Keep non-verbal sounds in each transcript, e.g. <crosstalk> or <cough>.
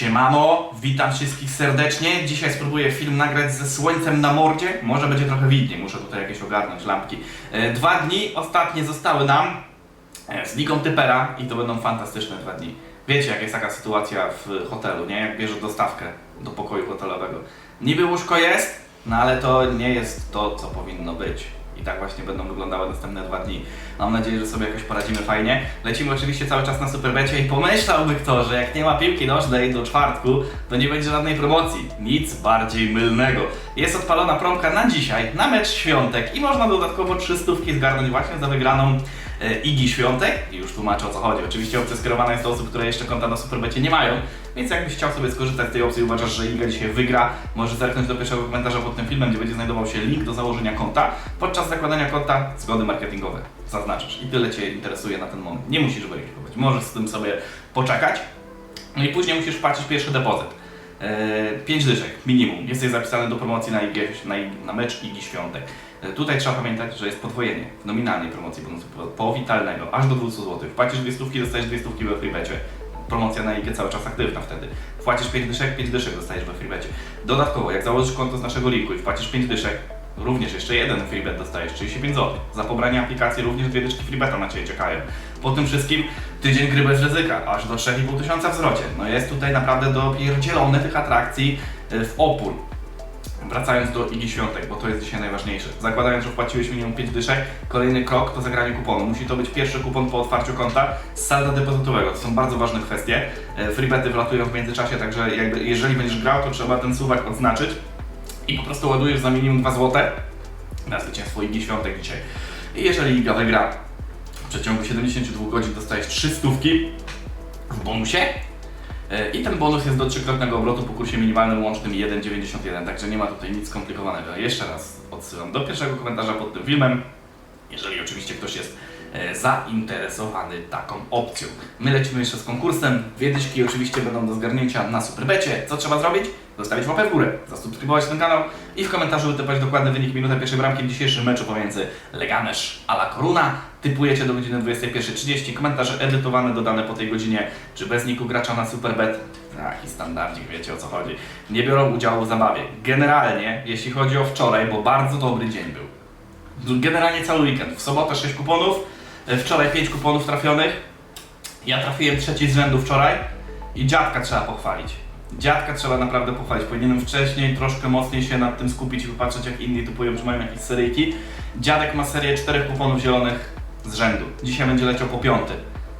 Siemano, witam wszystkich serdecznie. Dzisiaj spróbuję film nagrać ze słońcem na mordzie. Może będzie trochę widniej, muszę tutaj jakieś ogarnąć lampki. E, Dwa dni ostatnie zostały nam e, z Ligą Typera i to będą fantastyczne dwa dni. Wiecie, jak jest taka sytuacja w hotelu, nie? Jak bierze dostawkę do pokoju hotelowego. Niby łóżko jest, no ale to nie jest to, co powinno być. I tak właśnie będą wyglądały następne dwa dni. Mam nadzieję, że sobie jakoś poradzimy fajnie. Lecimy oczywiście cały czas na Superbecie i pomyślałby kto, że jak nie ma piłki nożnej do czwartku, to nie będzie żadnej promocji. Nic bardziej mylnego. Jest odpalona promka na dzisiaj, na mecz świątek i można dodatkowo 300 zgarnąć właśnie za wygraną Igi Świątek. I już tłumaczę o co chodzi. Oczywiście opcja skierowana jest do osób, które jeszcze konta na Superbecie nie mają, więc jakbyś chciał sobie skorzystać z tej opcji, uważasz, że Iga dzisiaj wygra, możesz zerknąć do pierwszego komentarza pod tym filmem, gdzie będzie znajdował się link do założenia konta. Podczas zakładania konta zgody marketingowe zaznaczasz i tyle Cię interesuje na ten moment. Nie musisz weryfikować, możesz z tym sobie poczekać. No i później musisz płacić pierwszy depozyt. Eee, 5 dyszek minimum. Jesteś zapisany do promocji na, IG, na, na mecz Igi Świątek. E, Tutaj trzeba pamiętać, że jest podwojenie w nominalnej promocji bonusu po- powitalnego aż do 200 zł. Płacisz dwie stówki, dostajesz dwie stówki we freebecie. Promocja na IG cały czas aktywna wtedy. Płacisz 5 dyszek, 5 dyszek dostajesz we freebecie. Dodatkowo, jak założysz konto z naszego linku i wpłacisz 5 dyszek, również jeszcze jeden freebet dostajesz, 35 zł. Za pobranie aplikacji również dwie dyszki freebeta na Ciebie czekają. Po tym wszystkim tydzień gry bez ryzyka, aż do 3,5 tysiąca w zwrocie. No jest tutaj naprawdę dopierdzielone tych atrakcji y, w opór. Wracając do Igi Świątek, bo to jest dzisiaj najważniejsze. Zakładając, że wpłaciłeś minimum 5 dyszek, kolejny krok to zagranie kuponu. Musi to być pierwszy kupon po otwarciu konta z salda depozytowego. To są bardzo ważne kwestie. E, Freebety wlatują w międzyczasie, także jakby jeżeli będziesz grał, to trzeba ten suwak odznaczyć i po prostu ładujesz za minimum 2 zł na zwycięstwo Igi Świątek dzisiaj. I jeżeli Iga wygra, w przeciągu 72 godzin dostajesz 3 stówki w bonusie. E, I ten bonus jest do trzykrotnego obrotu po kursie minimalnym łącznym 1,91, także nie ma tutaj nic skomplikowanego. Jeszcze raz odsyłam do pierwszego komentarza pod tym filmem, jeżeli oczywiście ktoś jest e, zainteresowany taką opcją. My lecimy jeszcze z konkursem. Wiedyszki oczywiście będą do zgarnięcia na Superbecie. Co trzeba zrobić? Zostawić łapę w górę, zasubskrybować ten kanał i w komentarzu wytypać dokładny wynik minuta pierwszej bramki w dzisiejszym meczu pomiędzy Leganesz a La Coruna. Typujecie do godziny 21.30. Komentarze edytowane, dodane po tej godzinie, czy bez niku gracza na Superbet. Ach, i standardzik, wiecie o co chodzi. Nie biorą udziału w zabawie. Generalnie, jeśli chodzi o wczoraj, bo bardzo dobry dzień był. Generalnie cały weekend. W sobotę 6 kuponów, e, wczoraj 5 kuponów trafionych. Ja trafiłem trzeci z rzędu wczoraj i dziadka trzeba pochwalić. Dziadka trzeba naprawdę pochwalić. Powinienem wcześniej troszkę mocniej się nad tym skupić i popatrzeć jak inni typują, czy mają jakieś seryjki. Dziadek ma serię czterech kuponów zielonych z rzędu. Dzisiaj będzie leciał po piąty.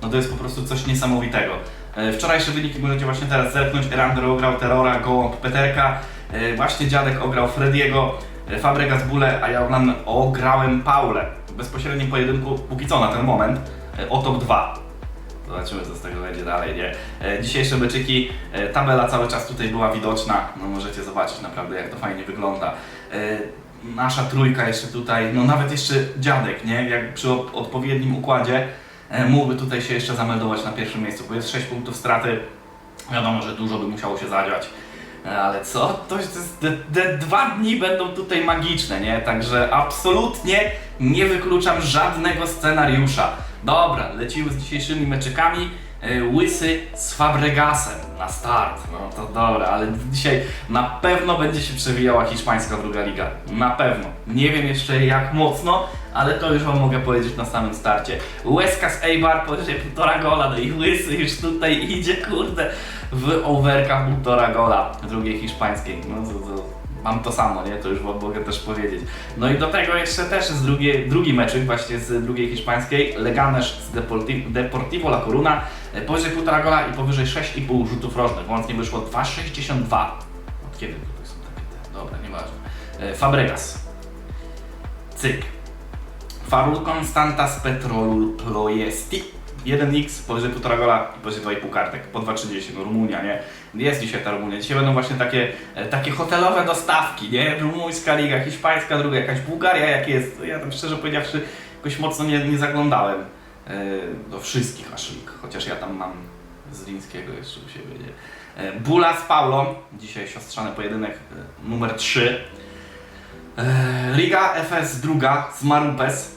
No to jest po prostu coś niesamowitego. E, Wczorajsze wyniki możecie właśnie teraz zerknąć. Erander ograł Terrora, Gołąb, Peterka. E, Właśnie dziadek ograł Frediego, e, Fabregas Bule, a ja ograłem Paulę. W bezpośrednim pojedynku, póki co na ten moment, o top 2. Zobaczymy, co z tego będzie dalej, nie? Dzisiejsze meczyki, tabela cały czas tutaj była widoczna, no możecie zobaczyć naprawdę, jak to fajnie wygląda. Nasza trójka jeszcze tutaj, no nawet jeszcze dziadek, nie? Jak przy odpowiednim układzie e, mógłby tutaj się jeszcze zameldować na pierwszym miejscu, bo jest 6 punktów straty. Wiadomo, że dużo by musiało się zadziać. E, Ale co? To jest, te, te dwa dni będą tutaj magiczne, nie? Także absolutnie nie wykluczam żadnego scenariusza. Dobra, lecimy z dzisiejszymi meczykami. E, Łysy z Fabregasem na start. No to dobra, ale dzisiaj na pewno będzie się przewijała hiszpańska druga liga. Na pewno. Nie wiem jeszcze jak mocno, ale to już wam mogę powiedzieć na samym starcie. Łezka z Eibar powyżej półtora gola, no i Łysy już tutaj idzie, kurde, w overkach półtora gola drugiej hiszpańskiej. No to, to mam to samo, nie? To już mogę też powiedzieć. No i do tego jeszcze też z drugiej, drugi meczyk właśnie z drugiej hiszpańskiej. Leganes z Deportivo, Deportivo La Coruna. E, Powyżej półtora gola i powyżej 6,5 rzutów rożnych. Łącznie wyszło 2,62. Od kiedy tutaj są takie te? Dobra, nieważne. E, Fabregas. Cyk. Farul Constantas Petrolul Ploiesti. 1x, powyżej 1,5 gola i powyżej 2,5 kartek. Po 2,30. No Rumunia, nie? Jest dzisiaj ta Rumunia. Dzisiaj będą właśnie takie, e, takie hotelowe dostawki, nie? Rumuńska liga, hiszpańska druga, jakaś Bułgaria jak jest. Ja tam szczerze powiedziawszy jakoś mocno nie, nie zaglądałem e, do wszystkich aż lig. Chociaż ja tam mam z Lińskiego jeszcze u siebie, nie? E, Bula z Paulą. Dzisiaj siostrzany pojedynek numer 3. E, Liga FS druga z Marupes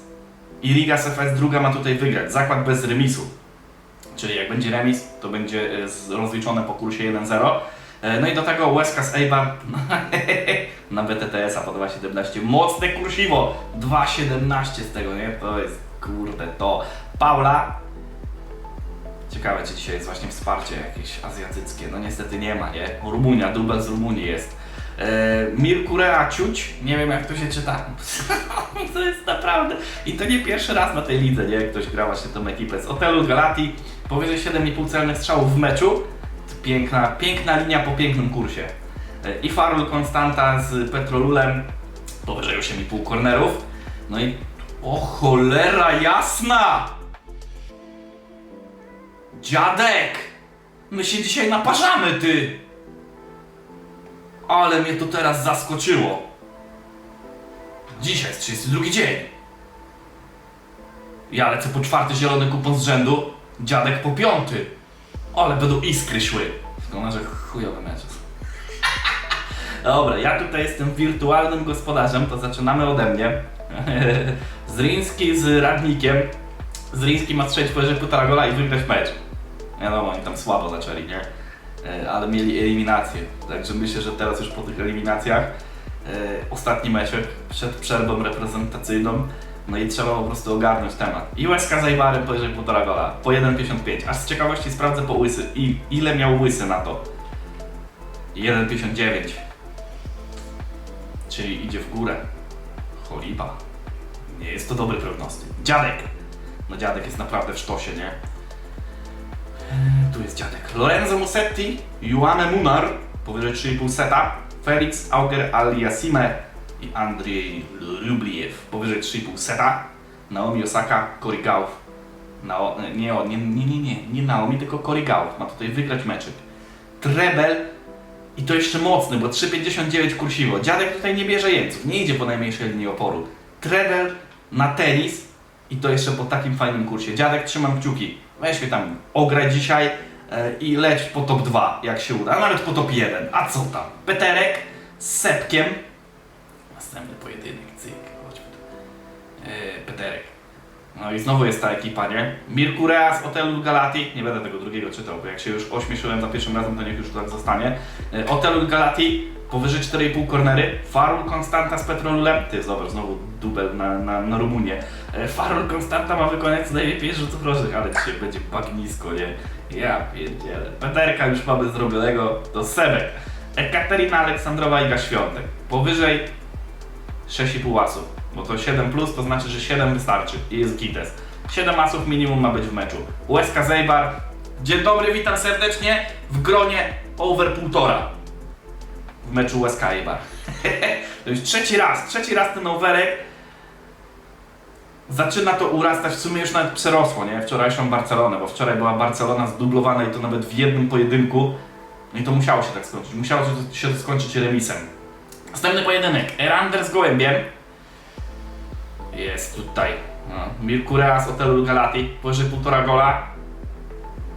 i Liga z FS druga ma tutaj wygrać. Zakład bez remisu. Czyli jak będzie remis, to będzie e, rozliczone po kursie 1-0. E, No i do tego Łezka z Eibar <laughs> na BTTS-a po 2,17. Mocne kursiwo! 2,17 z tego, nie? To jest kurde to. Paula. Ciekawe, czy dzisiaj jest właśnie wsparcie jakieś azjatyckie. No niestety nie ma, nie? Rumunia, dubel z Rumunii jest. E, Mirkurea Ciuć, nie wiem jak to się czyta. <laughs> to jest naprawdę. I to nie pierwszy raz na tej lidze, nie? Ktoś gra właśnie tą ekipę z Otelu Galati. Powyżej 7,5 celnych strzałów w meczu. Piękna, piękna linia po pięknym kursie. E, I Farul Konstanta z Petrolulem. Powyżej 8,5 kornerów. No i o cholera jasna! Dziadek! My się dzisiaj naparzamy, ty! Ale mnie to teraz zaskoczyło. Dzisiaj jest 32 dzień. Ja lecę po czwarty zielony kupon z rzędu, dziadek po piąty. Ale będą iskry szły. Szkoda, że chujowy mecz. <laughs> Dobra, ja tutaj jestem wirtualnym gospodarzem, to zaczynamy ode mnie. <laughs> Zriński z Radnikiem. Zriński ma strzelić powyżej półtora gola i wygrać mecz. Wiadomo, oni tam słabo zaczęli, nie? E, Ale mieli eliminację. Także myślę, że teraz już po tych eliminacjach e, ostatni meczek przed przerwą reprezentacyjną. No i trzeba po prostu ogarnąć temat. I Łezka z Ajbarem powyżej półtora gola, po 1,55. Aż z ciekawości sprawdzę po łysy. I ile miał łysy na to? 1,59. Czyli idzie w górę. Choliba. Nie jest to dobry prognostyk. Dziadek! No dziadek jest naprawdę w sztosie, nie? Tu jest dziadek. Lorenzo Musetti, Juane Munar, powyżej 3,5 seta. Felix Auger Aliasime i Andrzej Lubliew, powyżej 3,5 seta. Naomi Osaka, Cory Gauff. Nao, nie, nie, nie, nie, nie, nie Naomi, tylko Cory Gauff. Ma tutaj wygrać meczyk. Trebel i to jeszcze mocny, bo 3,59 kursiwo. Dziadek tutaj nie bierze jeńców, nie idzie po najmniejszej linii oporu. Trebel na tenis i to jeszcze po takim fajnym kursie. Dziadek, trzymam kciuki. Weź mnie tam, ograj dzisiaj e, i leć po top 2, jak się uda. A nawet po top 1. A co tam? Peterek z Sepkiem. Następny pojedynek, cyk. Chodźmy tu. E, Peterek. No i znowu jest ta ekipa, nie? Mirkurea z Otelu Galati. Nie będę tego drugiego czytał, bo jak się już ośmieszyłem za pierwszym razem, to niech już tak zostanie. E, Otelu Galati, powyżej 4,5 kornery. Farul Konstanta z Petrolulem. Ty, zobacz, znowu dubel na, na, na Rumunię. E, Farul Konstanta ma wykonać co najmniej 5 rzutów rożnych, ale dzisiaj będzie bagnisko, nie? Ja pierdzielę. Peterka już mamy zrobionego, to Sebek. Ekaterina Aleksandrowa Iga Świątek. Powyżej 6,5 asów, bo to 7 plus to znaczy, że 7 wystarczy i jest gites. 7 asów minimum ma być w meczu. Łezka Zejbar. Dzień dobry, witam serdecznie w gronie over 1,5 w meczu Łezka Zejbar. <laughs> to już trzeci raz, trzeci raz ten overek. Zaczyna to urastać, w sumie już nawet przerosło, nie? Wczorajszą Barcelonę, bo wczoraj była Barcelona zdublowana i to nawet w jednym pojedynku. No i to musiało się tak skończyć. Musiało się to skończyć remisem. Następny pojedynek. Erander z Gołębiem. Jest tutaj. No. Mirkurea z Otelu Galati. Powyżej 1,5 gola.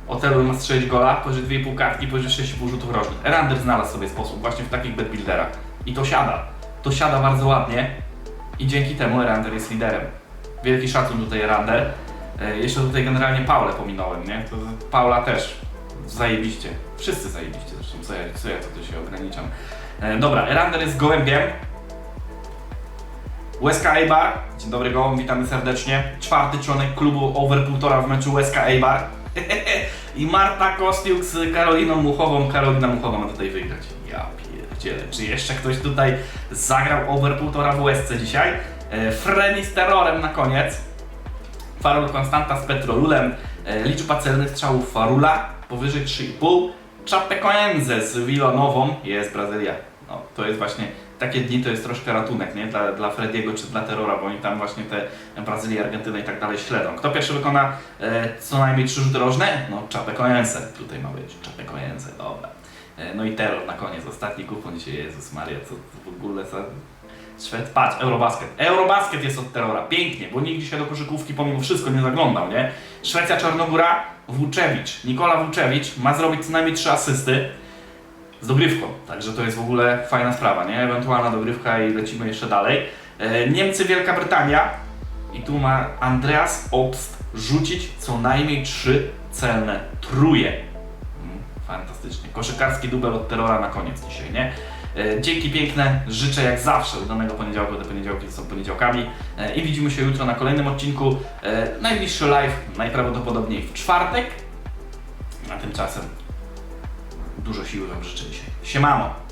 Otelu ma strzelić gola. Powyżej 2,5 kartki. Powyżej 6,5 rzutów rożnych. Erander znalazł sobie sposób właśnie w takich bedbuilderach. I to siada. To siada bardzo ładnie. I dzięki temu Erander jest liderem. Wielki szacun tutaj Erander. E, jeszcze tutaj generalnie Paulę pominąłem, nie? To Paula też zajebiście. Wszyscy zajebiście zresztą. Co ja, co ja tutaj się ograniczam. E, dobra, Erander jest gołębiem. Łezka Eibar. Dzień dobry gołąb, witamy serdecznie. Czwarty członek klubu over 1,5 w meczu Łezka Eibar. <laughs> I Marta Kostiuk z Karoliną Muchową. Karolina Muchowa ma tutaj wygrać. Ja pierdzielę. Czy jeszcze ktoś tutaj zagrał over 1,5 w Łezce dzisiaj? E, Freni z terrorem na koniec. Farul Konstanta z Petrolulem. E, liczba celnych strzałów Farula powyżej 3,5. Chapecoense z Villanową jest Brazylia. No, to jest właśnie takie dni to jest troszkę ratunek, nie? Dla, dla Frediego czy dla Terrora, bo oni tam właśnie te Brazylię, Argentynę i tak dalej śledzą. Kto pierwszy wykona e, co najmniej trzy rzuty rożne? No Chapecoense. Tutaj ma być Chapecoense, dobra. E, no i Terror na koniec, ostatni kupon dzisiaj, Jezus Maria, co w ogóle za... Szwed, patrz, Eurobasket. Eurobasket jest od Terrora, pięknie, bo nikt dzisiaj do koszykówki pomimo wszystko nie zaglądał, nie? Szwecja, Czarnogóra, Włóczewicz. Nikola Włóczewicz ma zrobić co najmniej trzy asysty z dogrywką, także to jest w ogóle fajna sprawa, nie? Ewentualna dogrywka i lecimy jeszcze dalej. E, Niemcy, Wielka Brytania i tu ma Andreas Obst rzucić co najmniej trzy celne truje. Mm, Fantastycznie. Koszykarski dubel od terrora na koniec dzisiaj, nie? E, Dzięki piękne, życzę jak zawsze udanego poniedziałku, te poniedziałki są poniedziałkami E, i widzimy się jutro na kolejnym odcinku. Najbliższy live najprawdopodobniej w czwartek, a tymczasem dużo siły Wam życzę dzisiaj. Siemano!